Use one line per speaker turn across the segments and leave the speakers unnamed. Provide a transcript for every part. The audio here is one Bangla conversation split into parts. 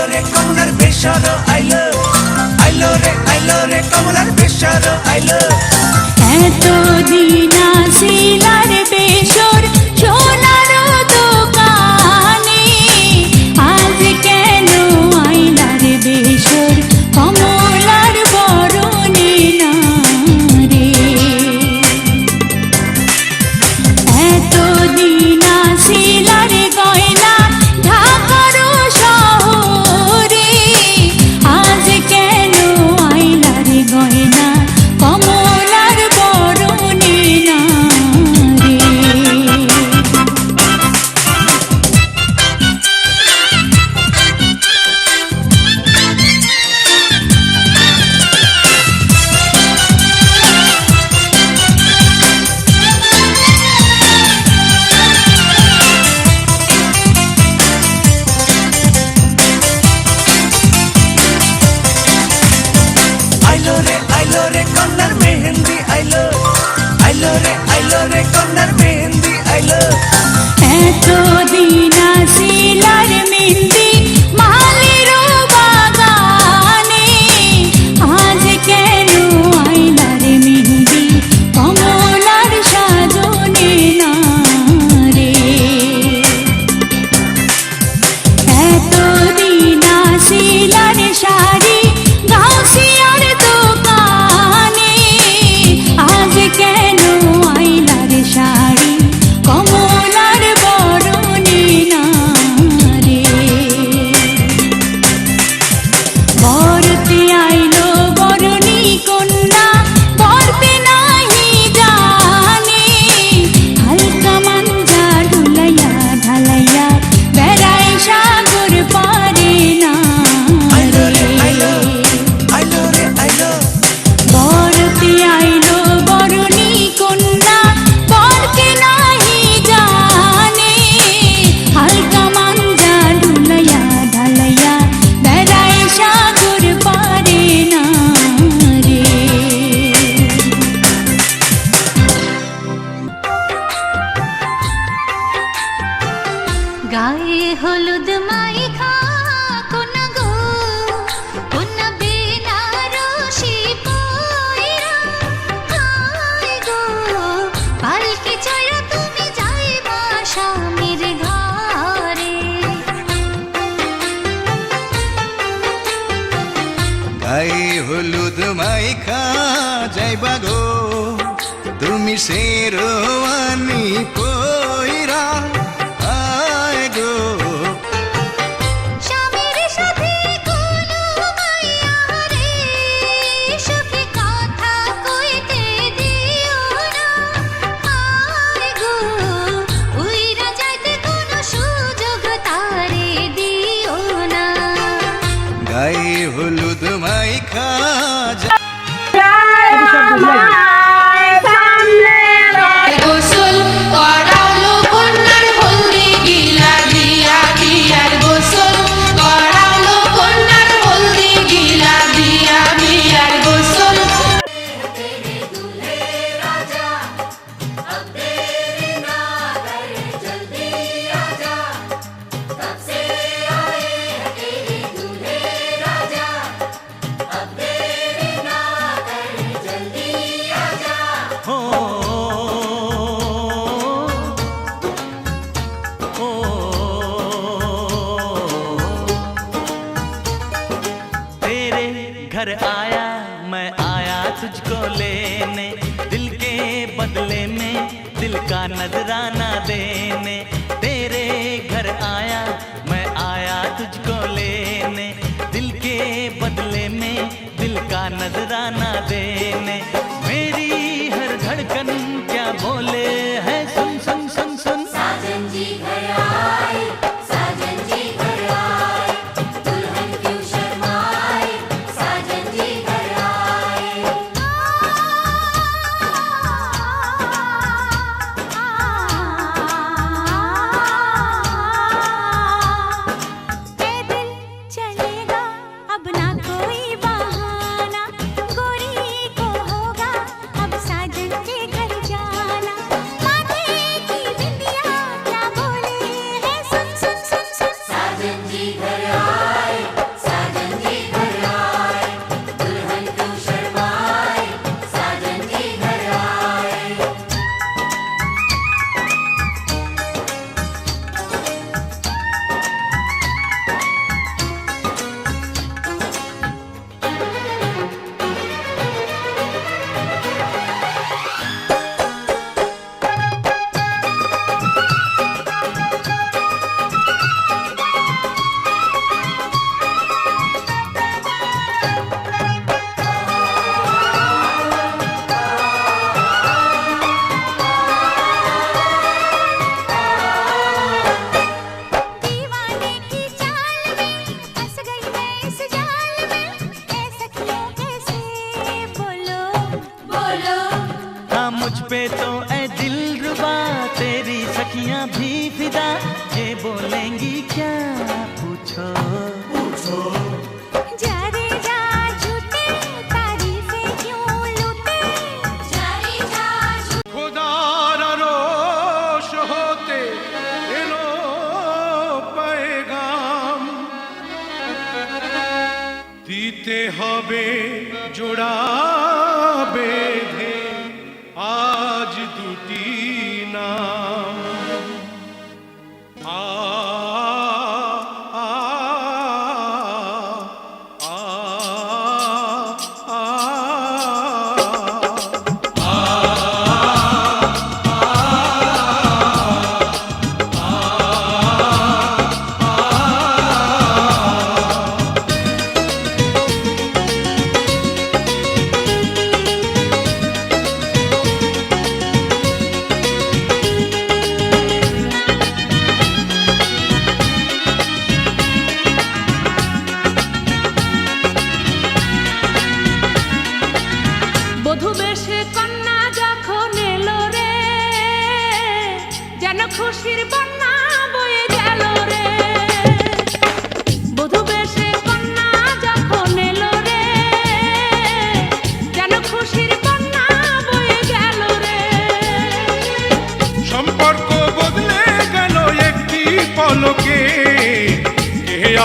আইলো রে কমলার বেশর আইলো। আইলো রে আইলো রে কমলার বেশর আইলো।
এত দিন আসিলার বেশ গায়ে হলুদ মাই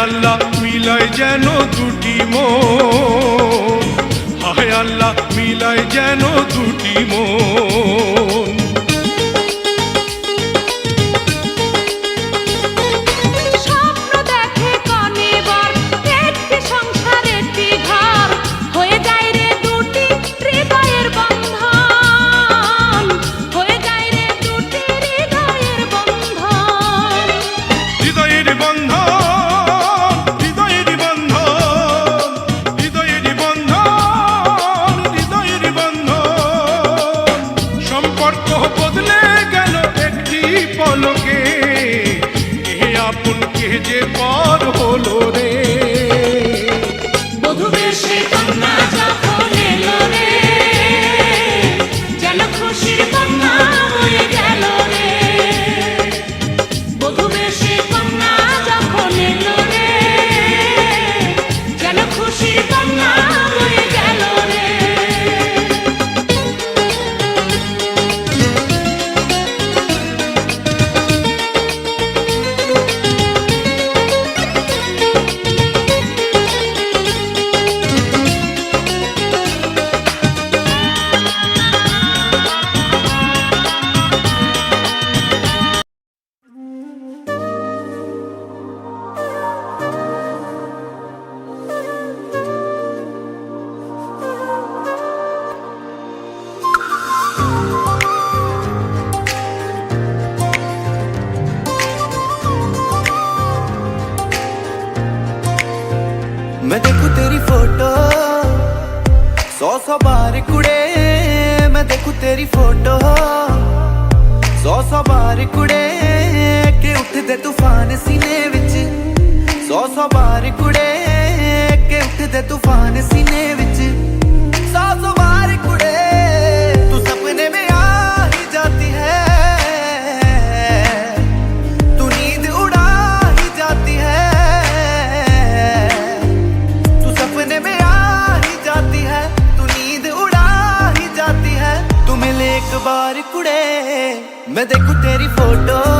আল্লাহ মিলাই যেন দুটি মো হায় আল্লাহ মিলাই যেন দুটি মো
కన్నా
ਦੇਖੂ ਤੇਰੀ ਫੋਟੋ। ਸੌ ਸੋ ਬਾਰ ਕੁੜੇ ਕਿ ਉੱਠਦੇ ਤੂਫਾਨ ਸੀਨੇ ਵਿੱਚ। ਸੌ ਸੋ ਬਾਰ ਕੁੜੇ ਕਿ ਉੱਠਦੇ ਤੂਫਾਨ ਸੀਨੇ ਵਿੱਚ। ਸੌ ਸੋ ਬਾਰ ਕੁੜੇ, ਤੂੰ ਸੁਪਨੇ ਮੇ ਆ ਹੀ ਜਾਂਦੀ ਹੈ। मैं देखू तेरी फ़ोटो।